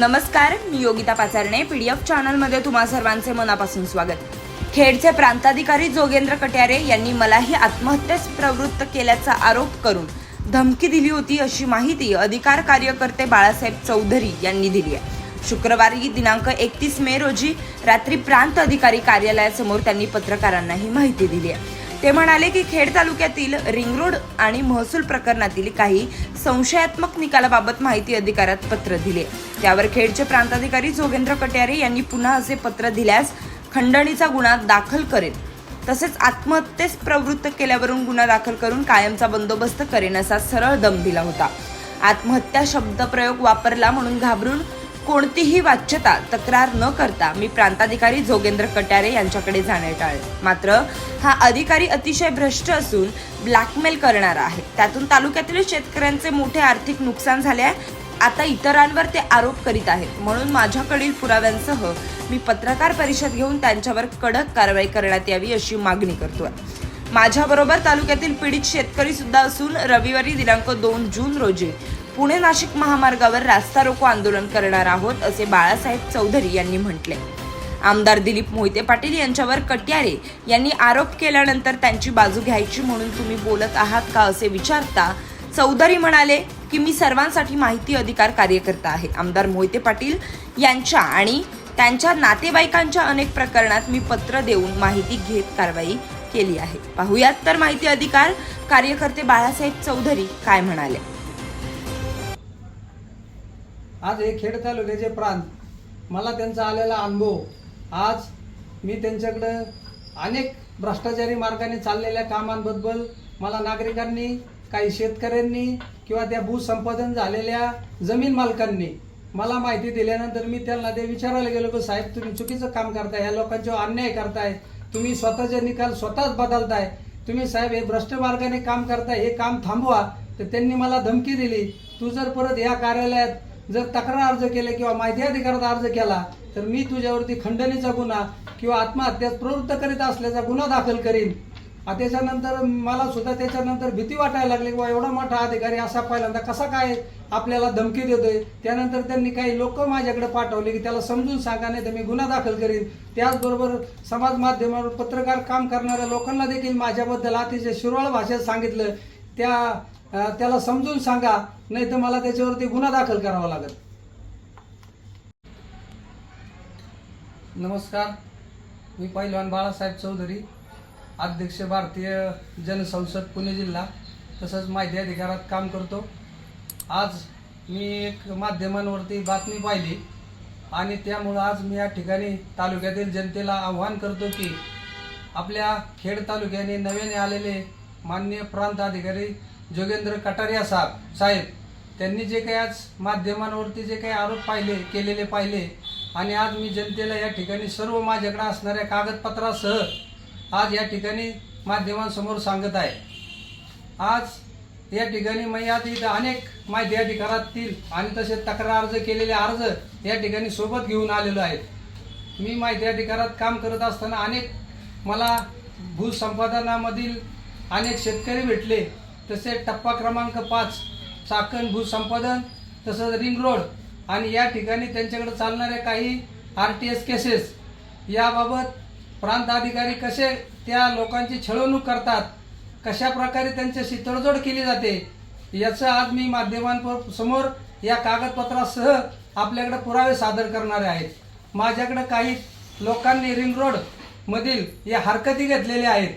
नमस्कार मी Yogita Pacharne P D F चॅनलमध्ये तुम्हा सर्वांचे मनापासून स्वागत. खेडचे प्रांताधिकारी जोगेंद्र कट्यारे यांनी मलाही आत्महत्येस प्रवृत्त केल्याचा आरोप करून धमकी दिली होती अशी माहिती अधिकार कार्यकर्ते बाळासाहेब चौधरी यांनी दिली आहे. शुक्रवारी दिनांक एकतीस मे रोजी रात्री प्रांत अधिकारी कार्यालयासमोर त्यांनी पत्रकारांना ही माहिती दिली आहे. ते म्हणाले की खेड तालुक्यातील रिंग रोड आणि महसूल प्रकरणातील काही संशयात्मक निकालाबाबत माहिती अधिकारात पत्र दिले. त्यावर खेडचे प्रांताधिकारी जोगेंद्र कट्यारे यांनी पुन्हा असे पत्र दिल्यास खंडणीचा गुन्हा दाखल करेन. तसेच आत्महत्येस प्रवृत्त केल्यावरून गुन्हा दाखल करून कायमचा बंदोबस्त करेन असा सरळ दम दिला होता. आत्महत्या शब्दप्रयोग वापरला म्हणून घाबरून कोणतीही वाच्यता तक्रार न करता मी प्रांताधिकारी जोगेंद्र कट्यारे यांच्याकडे जाणे टाळले. मात्र हा अधिकारी अतिशय भ्रष्ट असून ब्लॅकमेल करणारा आहे. त्यातून तालुक्यातील शेतकऱ्यांचे मोठे आर्थिक नुकसान झाले आहे. आता इतरांवर ते आरोप करीत आहेत. म्हणून माझ्याकडील पुराव्यांसह मी पत्रकार परिषद घेऊन त्यांच्यावर कडक कारवाई करण्यात यावी अशी मागणी करतोय. माझ्याबरोबर तालुक्यातील पीडित शेतकरी सुद्धा असून रविवारी दिनांक दोन जून रोजी पुणे नाशिक महामार्गावर रास्ता रोको आंदोलन करणार आहोत असे बाळासाहेब चौधरी यांनी म्हटले. आमदार दिलीप मोहिते पाटील यांच्यावर कट्यारे यांनी आरोप केल्यानंतर त्यांची बाजू घ्यायची म्हणून तुम्ही बोलत आहात का असे विचारता चौधरी म्हणाले की मी सर्वांसाठी माहिती अधिकार कार्यकर्ता आहे. आमदार मोहिते पाटील यांच्या आणि त्यांच्या नातेवाईकांच्या अनेक प्रकरणात मी पत्र देऊन माहिती घेत कारवाई केली आहे. पाहुयात तर माहिती अधिकार कार्यकर्ते बाळासाहेब चौधरी काय म्हणाले. आज हे खेड तालुक्याचे प्रांत मला त्यांचा आलेला अनुभव. आज मी त्यांच्याकडं अनेक भ्रष्टाचारी मार्गाने चाललेल्या कामांबद्दल मला नागरिकांनी काही शेतकऱ्यांनी किंवा त्या भूसंपादन झालेल्या जमीन मालकांनी मला माहिती दिल्यानंतर मी त्यांना ते विचारायला गेलो की साहेब तुम्ही चुकीचं काम करताय या लोकांच्यावर अन्याय करताय तुम्ही स्वतःचे निकाल स्वतःच बदलताय तुम्ही साहेब हे भ्रष्ट मार्गाने काम करताय हे काम थांबवा. तर त्यांनी मला धमकी दिली तू जर परत या कार्यालयात जर तक्रार अर्ज केले किंवा माहिती अधिकारात अर्ज केला तर मी तुझ्यावरती खंडणीचा गुन्हा किंवा आत्महत्यास प्रवृत्त करीत असल्याचा गुन्हा दाखल करीन. त्याच्यानंतर मला सुद्धा त्याच्यानंतर भीती वाटायला लागली किंवा एवढा मोठा अधिकारी असा पहिल्यांदा कसा काय आपल्याला धमकी देतोय? त्यानंतर त्यांनी काही लोक माझ्याकडे पाठवले की त्याला समजून सांगा नाही तर मी गुन्हा दाखल करीन. त्याचबरोबर समाज माध्यमावर पत्रकार काम करणाऱ्या लोकांना देखील माझ्याबद्दल अतिशय शिरवाळ भाषेत सांगितलं. त्या त्याला समजून सांगा नाही तर मला त्याच्यावरती गुन्हा दाखल करावा लागेल. नमस्कार मी पहिलवान बाळासाहेब चौधरी अध्यक्ष भारतीय जनसंसद पुणे जिल्हा तसंच माहिती अधिकारात काम करतो. आज मी एक माध्यमांवरती बातमी पाहिली आणि त्यामुळं आज मी या ठिकाणी तालुक्यातील जनतेला आव्हान करतो की आपल्या खेड तालुक्याने नव्याने आलेले माननीय प्रांत अधिकारी जोगेंद्र कटारिया साहेब साहेब त्यांनी जे काही आज माध्यमांवरती जे काही आरोप पाहिले केलेले पाहिले आणि आज मी जनतेला या ठिकाणी सर्व माझ्याकडे असणाऱ्या कागदपत्रासह आज या ठिकाणी माध्यमांसमोर सांगत आहे. आज या ठिकाणी मी आज इथं अनेक माहिती अधिकारातील आणि तसे तक्रार अर्ज केलेले अर्ज या ठिकाणी सोबत घेऊन आलेलो आहे मी माहिती अधिकारात काम करत असताना अनेक मला भूसंपादनामधील अनेक शेतकरी भेटले तसे टप्पा क्रमांक पाच चाकण भूसंपादन तसंच रिंग रोड. आणि या ठिकाणी त्यांच्याकडे चालणाऱ्या काही आर टी एस केसेस याबाबत प्रांत अधिकारी कसे त्या लोकांची छळवणूक करतात कशा प्रकारे त्यांच्याशी तडजोड केली जाते याचं आज मी माध्यमांसमोर या कागदपत्रासह आपल्याकडे पुरावे सादर करणारे आहेत माझ्याकडे काही लोकांनी रिंग रोड मधील या हरकती घेतलेल्या आहेत.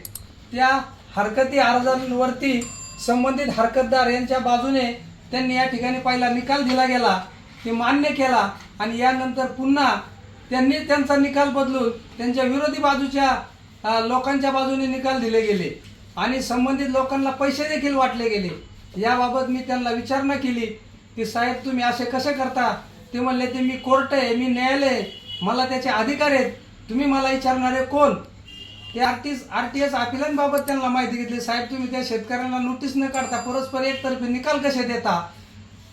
त्या हरकती अर्जांवरती संबंधित हरकतदार यांच्या बाजूने त्यांनी या ठिकाणी पहिला निकाल दिला गेला ते मान्य केला आणि यानंतर पुन्हा त्यांनी त्यांचा निकाल बदलून त्यांच्या विरोधी बाजूच्या लोकांच्या बाजूने निकाल दिले गेले आणि संबंधित लोकांना पैसे देखील वाटले गेले. याबाबत मी त्यांना विचारणा केली की साहेब तुम्ही असे कसे करता? ते म्हणले ते मी कोर्ट आहे मी न्यायालय मला त्याचे अधिकार आहेत. तुम्ही मला विचारणारे कोण? ते R T R T S अपिलांबाबत त्यांना माहिती घेतली. साहेब तुम्ही त्या शेतकऱ्यांना नोटीस न काढता परस्पर एकतर्फी निकाल कसे देता?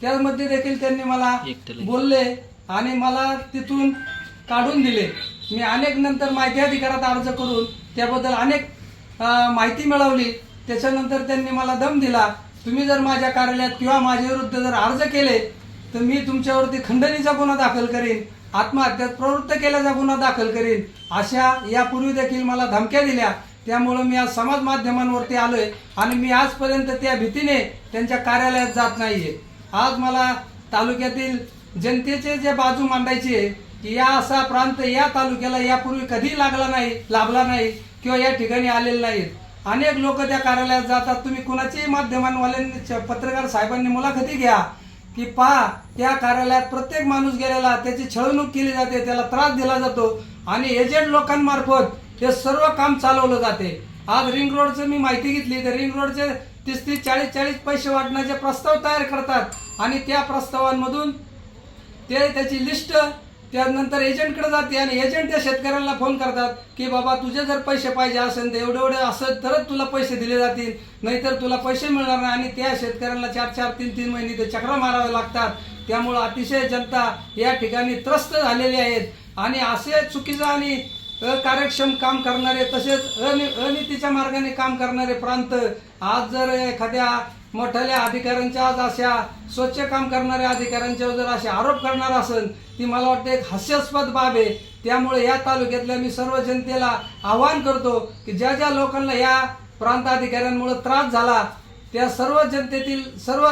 त्यामध्ये देखील त्यांनी मला बोलले आणि मला तिथून काढून दिले. मी अनेक नंतर माहिती अधिकारात अर्ज करून त्याबद्दल अनेक माहिती मिळवली. त्याच्यानंतर त्यांनी मला दम दिला. तुम्ही जर माझ्या कार्यालयात किंवा माझ्या विरुद्ध जर अर्ज केले तर मी तुमच्यावरती खंडणीचा गुन्हा दाखल करेन. आत्महत्यात प्रवृत्त केल्याचा गुन्हा दाखल करीन. अशा यापूर्वी देखील मला धमक्या दिल्या. त्यामुळं मी आज समाज माध्यमांवरती आलोय आणि मी आजपर्यंत त्या भीतीने त्यांच्या कार्यालयात जात नाहीये. आज मला तालुक्यातील जनतेचे जे बाजू मांडायची आहे की या असा प्रांत या तालुक्याला यापूर्वी कधी लागला नाही लाभला नाही किंवा या ठिकाणी आलेले नाहीत. अनेक लोक त्या कार्यालयात जातात. तुम्ही कुणाच्याही माध्यमांवाल्यांनी पत्रकार साहेबांनी मुलाखती घ्या. की पहा त्या कार्यालयात प्रत्येक माणूस गेलेला त्याची छळवणूक केली जाते त्याला त्रास दिला जातो. आणि एजंट लोकांमार्फत हे सर्व काम चालवलं जाते. आज रिंग रोडचं मी माहिती घेतली तर रिंग रोडचे तीस तीस चाळीस चाळीस पैसे वाटण्याचे प्रस्ताव तयार करतात. आणि त्या प्रस्तावांमधून ते त्याची लिस्ट त्यानंतर एजंटकडे जाते आणि एजंट त्या शेतकऱ्यांना फोन करतात की बाबा तुझे जर पैसे पाहिजे असेल तर एवढे एवढे असेल तरच तुला पैसे दिले जातील. नाहीतर तुला पैसे मिळणार नाही. आणि त्या शेतकऱ्यांना चार चार तीन तीन महिने ते चक्र मारावे लागतात. त्यामुळं अतिशय जनता या ठिकाणी त्रस्त झालेली आहेत. आणि असे चुकीचं आणि अकार्यक्षम काम करणारे तसेच अनि अनितीच्या मार्गाने काम करणारे प्रांत आज जर एखाद्या मोठ्याल्या अधिकाऱ्यांच्या आज अशा स्वच्छ काम करणाऱ्या अधिकाऱ्यांच्यावर जर असे आरोप करणार असेल ती मला वाटतं एक हास्यास्पद बाब आहे. त्यामुळे या तालुक्यातल्या मी सर्व जनतेला आवाहन करतो की ज्या ज्या लोकांना या प्रांताधिकाऱ्यांमुळे त्रास झाला त्या सर्व जनतेतील सर्व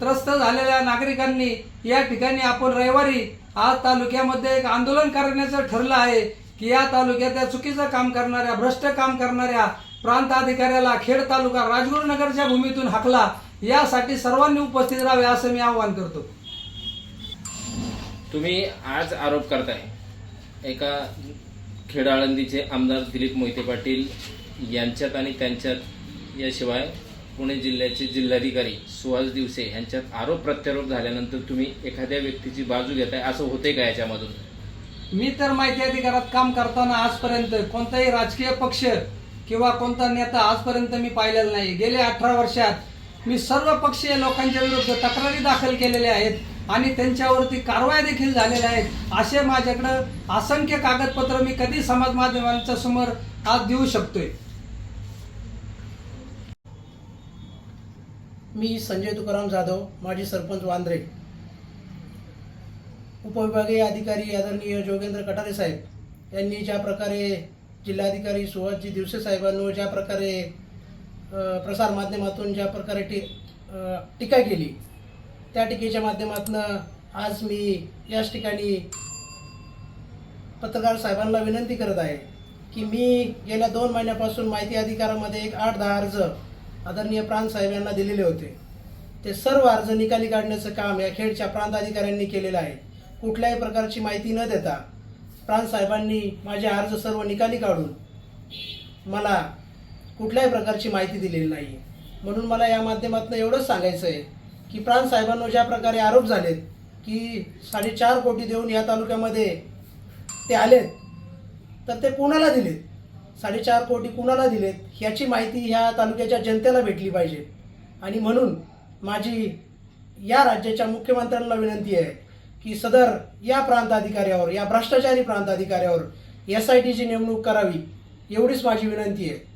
त्रस्त झालेल्या नागरिकांनी या ठिकाणी आपण रविवारी आज तालुक्यामध्ये एक आंदोलन करण्याचं ठरलं आहे की या तालुक्यात चुकीचं काम करणाऱ्या भ्रष्ट काम करणाऱ्या प्रांत अधिकाऱ्याला खेड तालुका राजगुरुनगरच्या भूमीतून हाकला यासाठी सर्वांनी उपस्थित राहावे असं मी आवाहन करतो. तुम्ही आज आरोप करताय. एका खेड आळंदीचे आमदार दिलीप मोहिते पाटील यांच्यात आणि त्यांच्यात याशिवाय पुणे जिल्ह्याचे जिल्हाधिकारी सुहास दिवसे यांच्यात आरोप प्रत्यारोप झाल्यानंतर तुम्ही एखाद्या व्यक्तीची बाजू घेताय असं होते का याच्यामधून? मी तर माहिती अधिकारात काम करताना आजपर्यंत कोणताही राजकीय पक्ष किंवा कोणता नेता आजपर्यंत मी पाहिलेला नाही. गेल्या अठरा वर्षात मी सर्व पक्षीय लोकांच्या विरुद्ध तक्रारी दाखल केलेल्या आहेत आणि त्यांच्यावरती कारवाया देखील झालेल्या आहेत. असे माझ्याकडं असंख्य कागदपत्र मी कधी समाज माध्यमांच्या समोर आज देऊ शकतोय. मी संजय तुकाराम जाधव माजी सरपंच वांद्रे. उपविभागीय अधिकारी आदरणीय जोगेंद्र कटारे साहेब यांनी ज्या प्रकारे जिल्हाधिकारी सुहासजी दिवसे साहेबांनो ज्या प्रकारे प्रसार माध्यमातून ज्या प्रकारे टी टीका केली त्या टीकेच्या माध्यमातून आज मी याच ठिकाणी पत्रकार साहेबांना विनंती करत आहे की मी गेल्या दोन महिन्यापासून माहिती अधिकारामध्ये एक आठ दहा अर्ज आदरणीय प्रांत साहेब यांना दिलेले होते. ते सर्व अर्ज निकाली काढण्याचं काम या खेडच्या प्रांत अधिकाऱ्यांनी केलेलं आहे. कुठल्याही प्रकारची माहिती न देता प्रांत साहेबांनी माझे अर्ज सर्व निकाली काढून मला कुठल्याही प्रकारची माहिती दिलेली नाही म्हणून मला या माध्यमातून एवढंच सांगायचं आहे की प्रांत ज्या प्रकारे आरोप झालेत की साडेचार कोटी देऊन या तालुक्यामध्ये ते आलेत तर ते कोणाला दिलेत? साडेचार कोटी कुणाला दिलेत? ह्याची माहिती ह्या तालुक्याच्या जनतेला भेटली पाहिजे. आणि म्हणून माझी या राज्याच्या मुख्यमंत्र्यांना विनंती आहे की सदर या प्रांताधिकाऱ्यावर या भ्रष्टाचारी प्रांताधिकाऱ्यावर एस आय टीची नेमणूक करावी एवढीच माझी विनंती आहे.